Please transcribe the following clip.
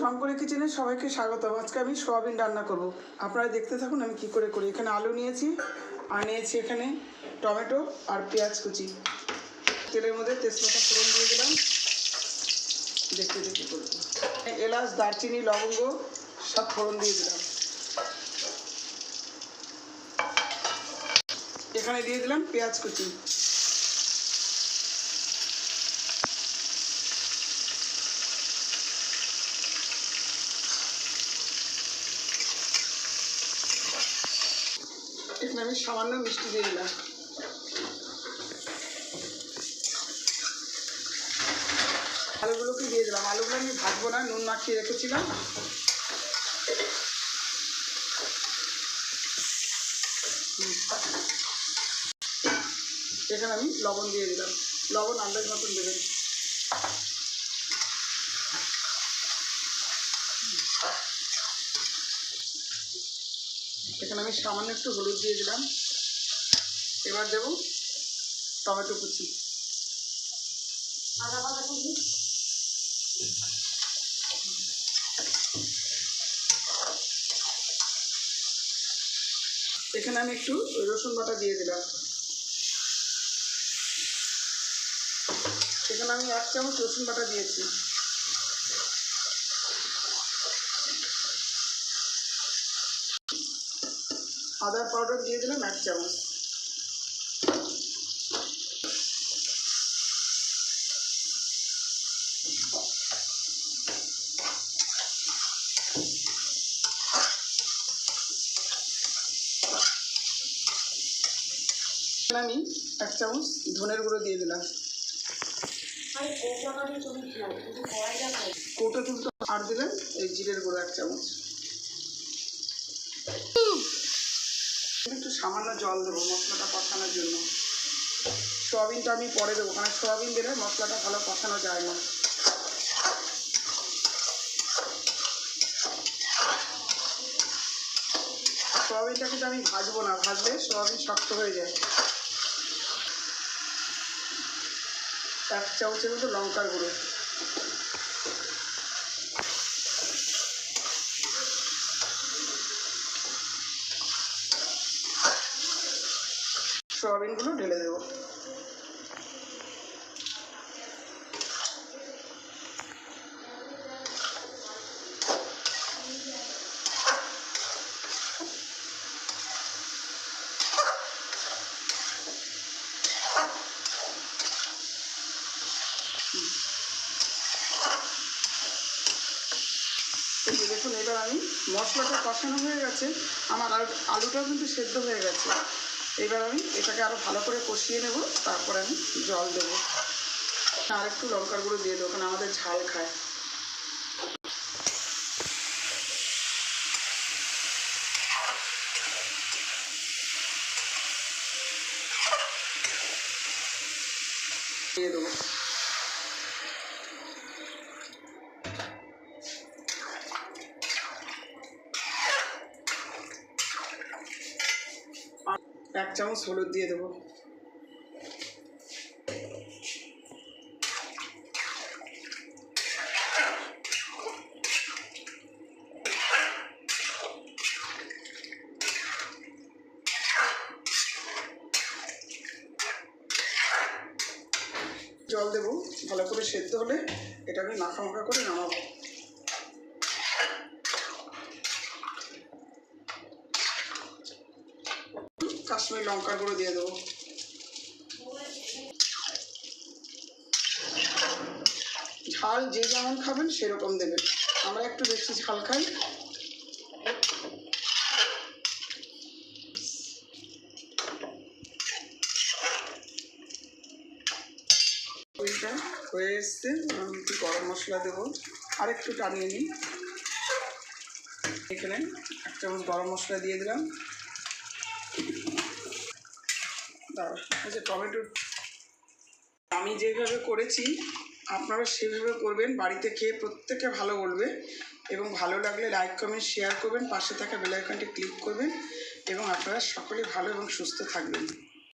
শঙ্করী কিচেনে সবাইকে স্বাগত আজকে আমি সোয়াবিন রান্না করব। আপনারা দেখতে থাকুন আমি কি করে করি। এখানে আলু নিয়েছি, আর নিয়েছি এখানে টমেটো আর পেঁয়াজ কুচি। তেলের মধ্যে তেজপাতা ফোড়ন দিয়ে দিলাম। দেখতে দেখতে করব। এলাচ, দারচিনি, লবঙ্গ সব ফোড়ন দিয়ে দিলাম। এখানে দিয়ে দিলাম পেঁয়াজ কুচি। আমি সামান্য মিষ্টি দিয়ে দিলাম। আলুগুলোকে দিয়ে দিলাম। আলুগুলো আমি ভাজবো না, নুন মাখিয়ে রেখেছিলাম। এখানে আমি লবণ দিয়ে দিলাম। লবণ আন্দাজ মতন দেবেন। এখানে আমি সামান্য একটু হলুদ দিয়ে দিলাম। এবার দেবো টমেটো কুচি। এখানে আমি একটু রসুন বাটা দিয়ে দিলাম। এখানে আমি এক চামচ রসুন বাটা দিয়েছি। আদা পাউডার দিয়ে দিলাম এক চামচ। আমি এক চামচ ধনের গুঁড়ো দিয়ে দিলাম। কৌটো কিন্তু আর দিলেন এই জিরের গুঁড়ো এক চামচ। একটু সামান্য জল দেবো মশলাটা কষানোর জন্য। সোয়াবিনটা আমি পরে দেবো, কারণ সোয়াবিন দিলে মশলাটা ভালো কষানো যায় না। সোয়াবিনটা কিন্তু আমি ভাজবো না, ভাজলে সোয়াবিন শক্ত হয়ে যায়। এক চামচের মতো লঙ্কার গুঁড়ো। সোয়াবিনগুলো ঢেলে দেবো। দেখুন, এবার আমি মশলাটা কষানো হয়ে গেছে। আমার আলু আলুটাও কিন্তু সেদ্ধ হয়ে গেছে। এবার আমি এটাকে আরও ভালো করে কষিয়ে নেব, তারপরে আমি জল দেবো। আর একটু লঙ্কার গুঁড়ো দিয়ে দেবো, কারণ আমাদের ঝাল খায়। দিয়ে দেবো। এক চামচ হলুদ দিয়ে দেবো। জল দেবো, ভালো করে সেদ্ধ হলে এটা আমি মাখা মাখা করে নামাবো। কাশ্মীর লঙ্কার গুঁড়ো দিয়ে দেবো। ঝাল যে যেমন খাবেন সেরকম দেবেন। আমরা একটু বেশি ঝাল খাই। ওইটা হয়ে এসছে। একটু গরম মশলা দেবো। আর একটু টানিয়ে নিই। এখানে এক চামচ গরম মশলা দিয়ে দিলাম। দাঁড়া যে টমেটো। আমি যেভাবে করেছি, আপনারা সেভাবে করবেন, বাড়িতে খেয়ে প্রত্যেকে ভালো বলবে। এবং ভালো লাগলে লাইক কমেন্ট শেয়ার করবেন, পাশে থাকা বেলাইকনটি ক্লিক করবেন। এবং আপনারা সকলে ভালো এবং সুস্থ থাকবেন।